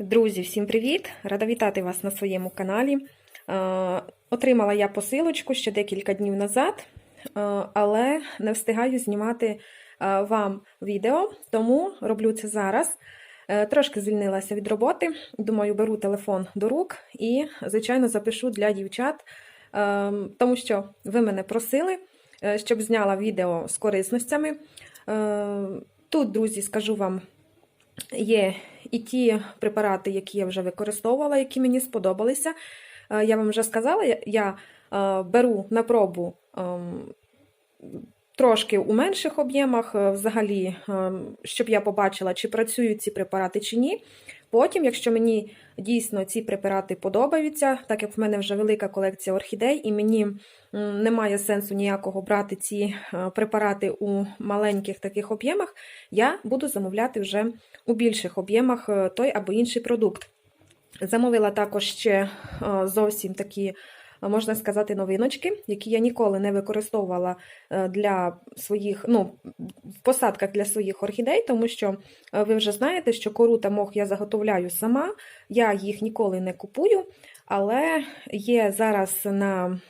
Друзі, всім привіт! Рада вітати вас на своєму каналі. Е, Отримала я посилочку ще декілька днів назад, е, але не встигаю знімати е, вам відео, тому роблю це зараз. Трошки звільнилася від роботи. Думаю, беру телефон до рук і, звичайно, запишу для дівчат, тому що ви мене просили, щоб зняла відео з корисностями. Тут, друзі, скажу вам, є і ті препарати, які я вже використовувала, які мені сподобалися. Е, Я вам вже сказала, я- е, беру на пробу ем, трошки у менших об'ємах, е, взагалі, ем, щоб я побачила, чи працюють ці препарати чи ні. Потім, якщо мені дійсно ці препарати подобаються, так як в мене вже велика колекція орхідей, і мені немає сенсу ніякого брати ці е, препарати у маленьких таких об'ємах, я буду замовляти вже у більших об'ємах е, той або інший продукт. Замовила також ще е, зовсім такі, можна сказати, новиночки, які я ніколи не використовувала е, для своїх, ну, посадках для своїх орхідей, тому що е, ви вже знаєте, що кору та мох я заготовляю сама, я їх ніколи не купую, але є зараз на,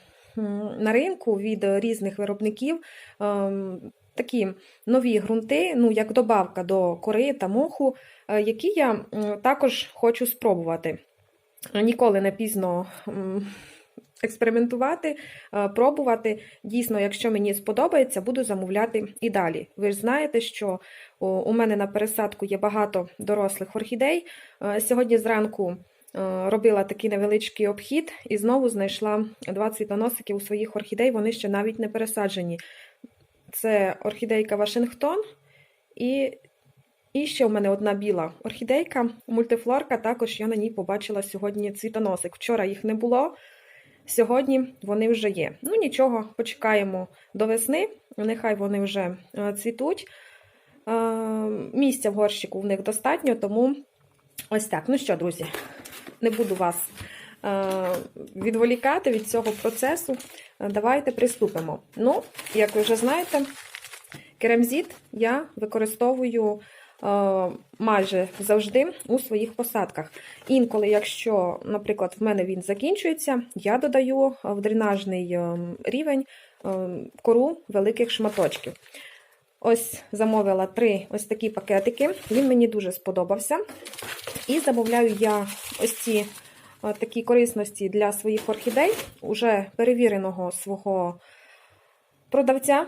на ринку від різних виробників. ем, Такі нові ґрунти, ну як добавка до кори та моху, е, які я також хочу спробувати. Ніколи не пізно експериментувати, е, пробувати. Dійсно, якщо мені сподобається, буду замовляти і далі. Ви ж знаєте, що у мене на пересадку є багато дорослих орхідей. Е, Сьогодні зранку е, робила такий невеличкий обхід і знову знайшла два цвітоносики у своїх орхідей, вони ще навіть не пересаджені. Це орхідейка Вашингтон і і ще в мене одна біла орхідейка, мультифлорка. Також я на ній побачила сьогодні цвітоносик. Вчора їх не було, сьогодні вони вже є. Ну нічого, почекаємо до весни, нехай вони вже е, цвітуть. Е, Місця в горщику в них достатньо, тому ось так. Ну що, друзі, не буду вас е, відволікати від цього процесу. Давайте приступимо. Ну, як ви вже знаєте, керамзит я використовую майже завжди у своїх посадках. Інколи, якщо, наприклад, в мене він закінчується, я додаю в дренажний е, рівень е, кору великих шматочків. Ось замовила три ось такі пакетики. Він мені дуже сподобався. І замовляю я ось ці е, такі корисності для своїх орхідей, уже перевіреного свого продавця.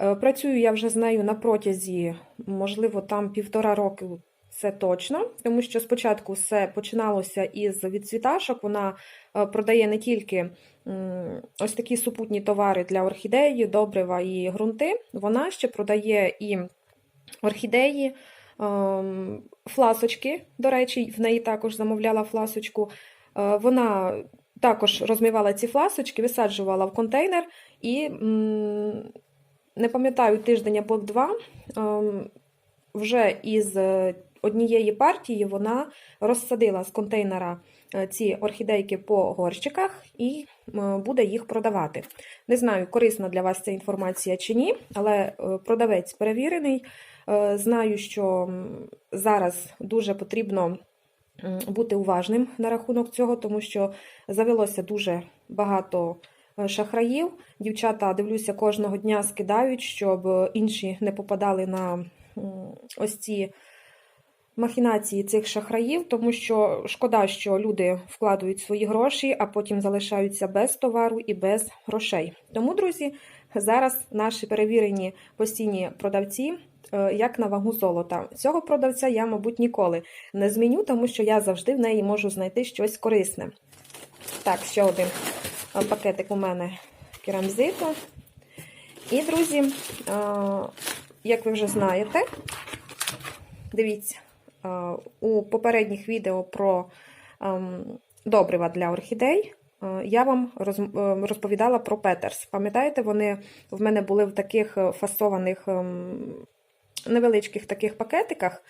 Е, Працюю я вже з нею на протязі, можливо, там півтора року. Це точно, тому що спочатку все починалося із відцвіташок. Вона е, продає не тільки ось такі супутні товари для орхідеї, добрива і ґрунти. Вона ще продає і орхідеї, ем, фласочки. До речі, в неї також замовляла фласочку. Е, Вона також розмивала ці фласочки, висаджувала в контейнер і. Не пам'ятаю тиждень або два, ем, вже із е, однієї партії вона розсадила з контейнера е, ці орхідейки по горщиках і е, буде їх продавати. Не знаю, корисна для вас ця інформація чи ні, але продавець перевірений. Знаю, що зараз дуже потрібно бути уважним на рахунок цього, тому що завелося дуже багато шахраїв. Дівчата, дивлюся, кожного дня скидають, щоб е, інші не попадали на ось ці махінації цих шахраїв, тому що шкода, що люди вкладають свої гроші, а потім залишаються без товару і без грошей. Тому, друзі, зараз наші перевірені постійні продавці. е, Як на вагу золота. Цього продавця я, мабуть, ніколи не зміню, тому що я завжди в неї можу знайти щось корисне. Так, ще один е, пакетик у мене керамзиту. І, друзі, е, як ви вже знаєте, дивіться, е, у попередніх відео про ем, добрива для орхідей е, я вам е, розповідала про петерс. Пам'ятаєте, вони в мене були в таких е, фасованих ем, невеличких таких пакетиках.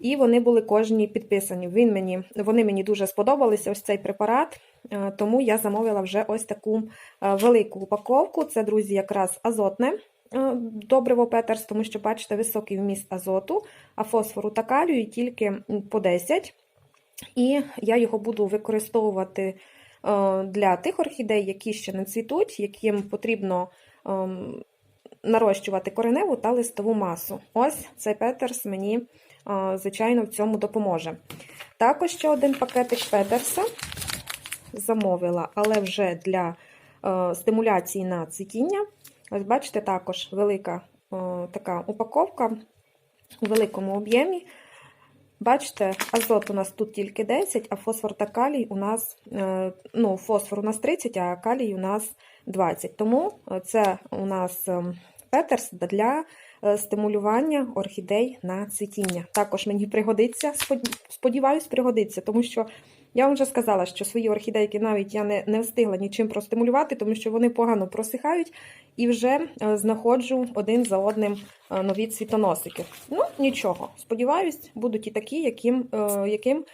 І вони були кожні підписані. Він мені, вони мені дуже сподобалися, ось цей препарат, е, тому я замовила вже ось таку е, велику упаковку. Це, друзі, якраз азотне е, добриво Петерс, тому що, бачите, високий вміст азоту, а фосфору та калію тільки по 10. І я його буду використовувати для тих орхідей, які ще не цвітуть, яким потрібно ем, нарощувати кореневу та листову масу. Ось цей петерс мені, звичайно, в цьому допоможе. Також ще один пакетик петерса замовила, але вже для стимуляції на цвітіння. Ось бачите, також велика така упаковка у великому об'ємі. Бачите, азот у нас тут тільки 10, а фосфор та калій у нас, е, ну, фосфор у нас 30, а калій у нас 20. Тому це у нас е, петерс для е, стимулювання орхідей на цвітіння. Також мені пригодиться, сподіваюсь, пригодиться, тому що я вам вже сказала, що свої орхідейки навіть я не, не встигла нічим простимулювати, тому що вони погано просихають і вже е, знаходжу один за одним е, нові цвітоносики. Ну, нічого. Сподіваюсь, будуть і такі, яким, яким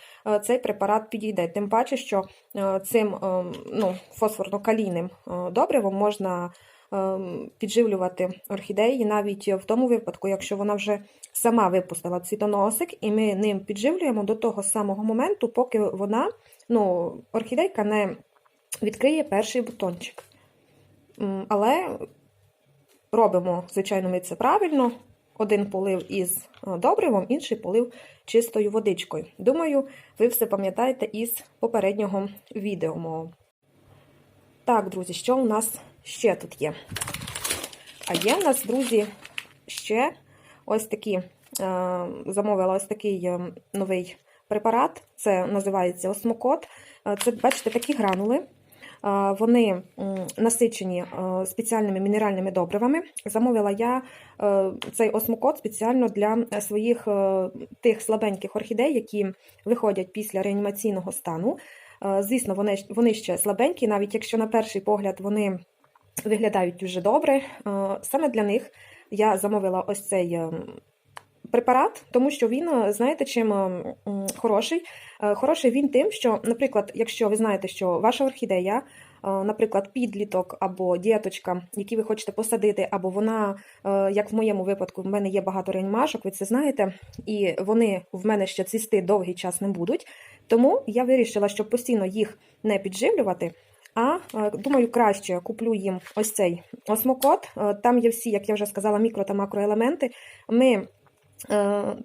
цей препарат підійде. Тим паче, що цим е, ну, фосфорно-калійним добривом можна підживлювати орхідеї навіть в тому випадку, якщо вона вже сама випустила цвітоносик, і ми ним підживлюємо до того самого моменту, поки вона, ну, орхідейка не відкриє перший бутончик. Але робимо, звичайно, ми це правильно. Один полив із е, добривом, інший полив чистою водичкою. Думаю, ви все пам'ятаєте із попереднього відео. Так, друзі, що у нас ще тут є? А є в нас, друзі, ще ось такі, е, замовила ось такий е, новий препарат. Це називається осмокот. Е, Це, бачите, такі гранули. Вони насичені спеціальними мінеральними добривами. Замовила я цей осмокот спеціально для своїх тих слабеньких орхідей, які виходять після реанімаційного стану. Звісно, вони, вони ще слабенькі, навіть якщо на перший погляд вони виглядають дуже добре. Е, Саме для них я замовила ось цей е, препарат, тому що він, е, знаєте, чим хороший? Хороший він тим, що, наприклад, якщо ви знаєте, що ваша орхідея, наприклад, підліток або діточка, які ви хочете посадити, або вона, як в моєму випадку, в мене є багато реанімашок, ви це знаєте, і вони в мене ще цвісти довгий час не будуть. Тому я вирішила, щоб постійно їх не підживлювати. А е, думаю, краще куплю їм ось цей осмокот. Е, Там є всі, як я вже сказала, мікро та макроелементи. Ми, е,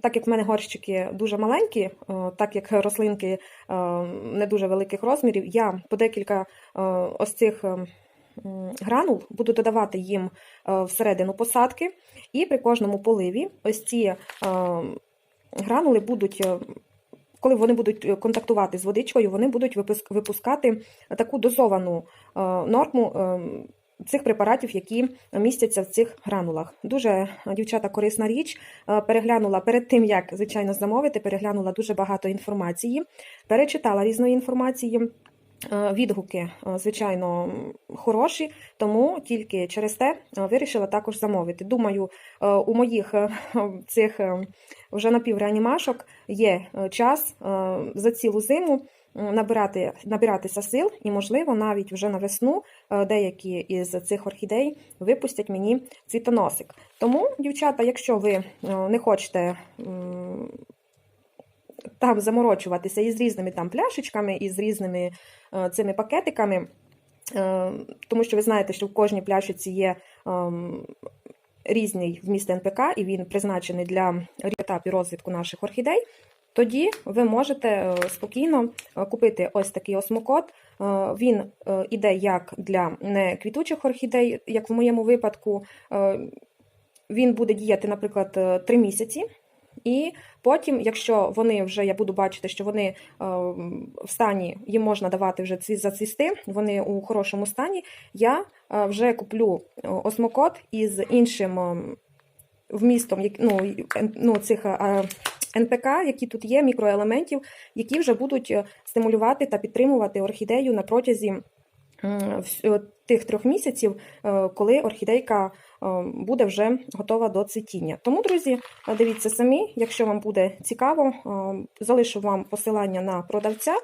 так як в мене горщики дуже маленькі, так як рослинки не дуже великих розмірів, я по декілька ось цих е, гранул буду додавати їм всередину посадки, і при кожному поливі ось ці гранули будуть. Коли вони будуть е, контактувати з водичкою, вони будуть випуск- випускати таку дозовану е, норму е, цих препаратів, які містяться в цих гранулах. Дуже дівчата корисна річ. Переглянула перед тим, як звичайно замовити, переглянула дуже багато інформації, перечитала різної інформації. Е, Відгуки, е, звичайно, хороші, тому тільки через те е, вирішила також замовити. Думаю, у моїх цих вже напівреанімашок є час за цілу зиму набирати, набиратися сил, і, можливо, навіть вже на весну деякі із цих орхідей випустять мені цвітоносик. Тому, дівчата, якщо ви не хочете там заморочуватися із різними там пляшечками, із різними е, цими пакетиками, е, тому що ви знаєте, що в кожній пляшечці є ем, різний вміст НПК, і він призначений для етапів розвитку наших орхідей. Тоді ви можете е, спокійно е, купити ось такий осмокот. Е, Він е, іде як для неквітучих орхідей, як в моєму випадку. Е, Він буде діяти, наприклад, 3 місяці. І потім, якщо вони вже я буду бачити, що вони е, в стані їм можна давати вже ці зацвісти, вони у хорошому стані, я е, вже куплю е, осмокот із іншим вмістом ну, ну, цих НПК, які тут є, мікроелементів, які вже будуть стимулювати та підтримувати орхідею на протязі тих трьох місяців, е, коли орхідейка е, буде вже готова до цвітіння. Тому, друзі, дивіться самі, якщо вам буде цікаво, е, залишу вам посилання на продавця.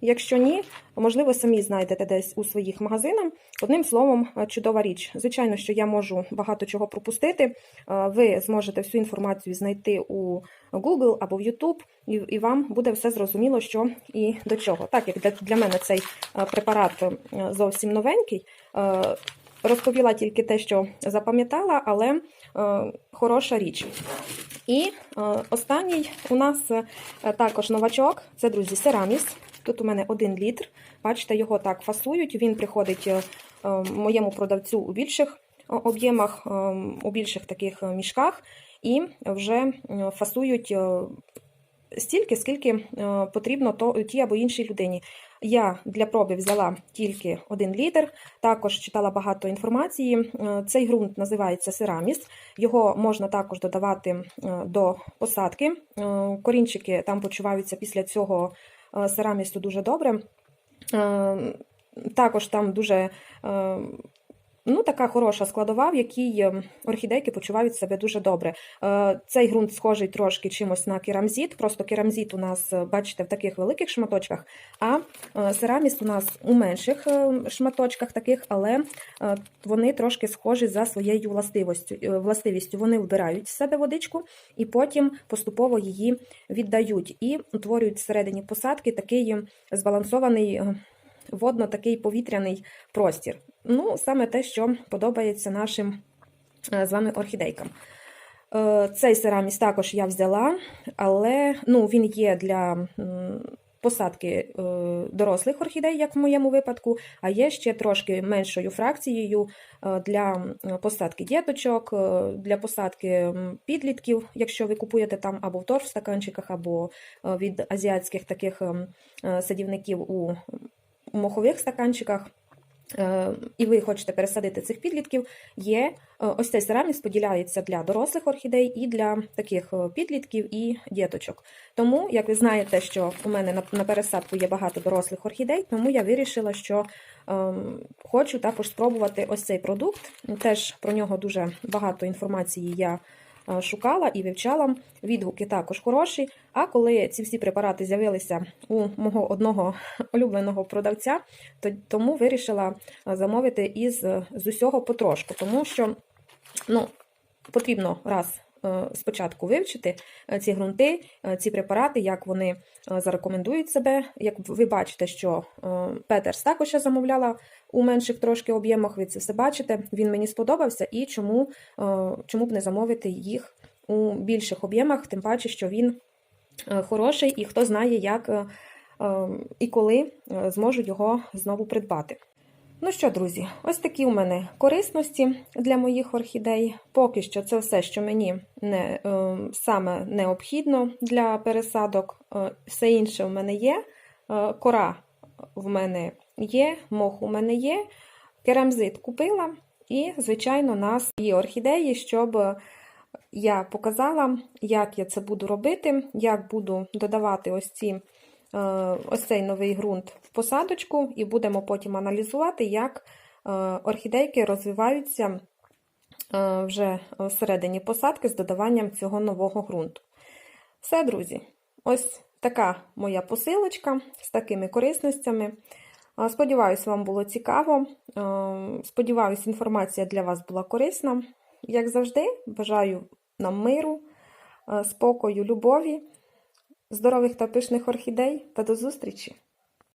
Якщо ні, можливо, самі знайдете десь у своїх магазинах. Одним словом, е, чудова річ. Звичайно, що я можу багато чого пропустити. Е, Ви зможете всю інформацію знайти у Google або в YouTube, і, вам буде все зрозуміло, що і до чого. Так як для, мене цей е, препарат зовсім новенький. Розповіла тільки те, що запам'ятала, але хороша річ. І останній у нас також новачок. Це, друзі, Сераміс. Тут у мене один літр. Бачите, його так фасують. Він приходить е, е, моєму продавцю у більших е, об'ємах, у більших таких мішках, і вже фасують стільки, скільки потрібно то, тій або іншій людині. Я для проби взяла тільки один літр, також читала багато інформації. Цей ґрунт називається Сераміс. Його можна також додавати до посадки. Корінчики там почуваються після цього е, серамісу дуже добре. Е, Також там дуже е, ну, така хороша складова, в якій е, орхідейки почувають себе дуже добре. Е, Цей ґрунт схожий трошки чимось на керамзіт, просто керамзіт у нас, е, бачите, в таких великих шматочках, а сераміс у нас у менших шматочках таких, але вони трошки схожі за своєю властивістю. Вони вбирають в себе водичку і потім поступово її віддають і утворюють всередині посадки такий збалансований. е, Водно такий повітряний простір. Ну, саме те, що подобається нашим е, з вами орхідейкам. Е, Цей сераміс також я взяла, але ну, він є для посадки е, дорослих орхідей, як в моєму випадку, а є ще трошки меншою фракцією для посадки діточок, для посадки підлітків, якщо ви купуєте там або в торфстаканчиках, або е, від азіатських таких ем, садівників у мохових стаканчиках, і ви хочете пересадити цих підлітків, є е, ось цей сераміс поділяється для дорослих орхідей і для таких е, підлітків і діточок. Тому, як ви знаєте, що у мене на, пересадку є багато дорослих орхідей, тому я вирішила, що ем, хочу також спробувати ось цей продукт. Теж про нього дуже багато інформації я е, шукала і вивчала. Відгуки також хороші. А коли ці всі препарати з'явилися у мого одного улюбленого продавця, то тому вирішила е, замовити із з усього потрошку, тому що ну, потрібно раз. Е, Спочатку вивчити е, ці ґрунти, е, ці препарати, як вони зарекомендують себе. Як ви бачите, що Петерс також я замовляла у менших трошки об'ємах, ви це все бачите. Він мені сподобався і чому, чому б не замовити їх у більших об'ємах, тим паче, що він хороший і хто знає, як і коли е, зможу його знову придбати. Ну що, друзі, ось такі у мене корисності для моїх орхідей. Поки що це все, що мені не, е, саме необхідно для пересадок. Е, все інше в мене є. Е, кора в мене є, мох у мене є. Керамзит купила, і, звичайно, на свої орхідеї, щоб я показала, як я це буду робити, як буду додавати ось ці. Е, Ось цей новий ґрунт в посадочку, і будемо потім аналізувати, як е, орхідейки розвиваються е, вже всередині посадки з додаванням цього нового ґрунту. Все, друзі, ось така моя посилочка з такими корисностями. Сподіваюсь, вам було цікаво. Сподіваюсь, інформація для вас була корисна. Як завжди, бажаю нам миру, спокою, любові, здорових та пишних орхідей та до зустрічі!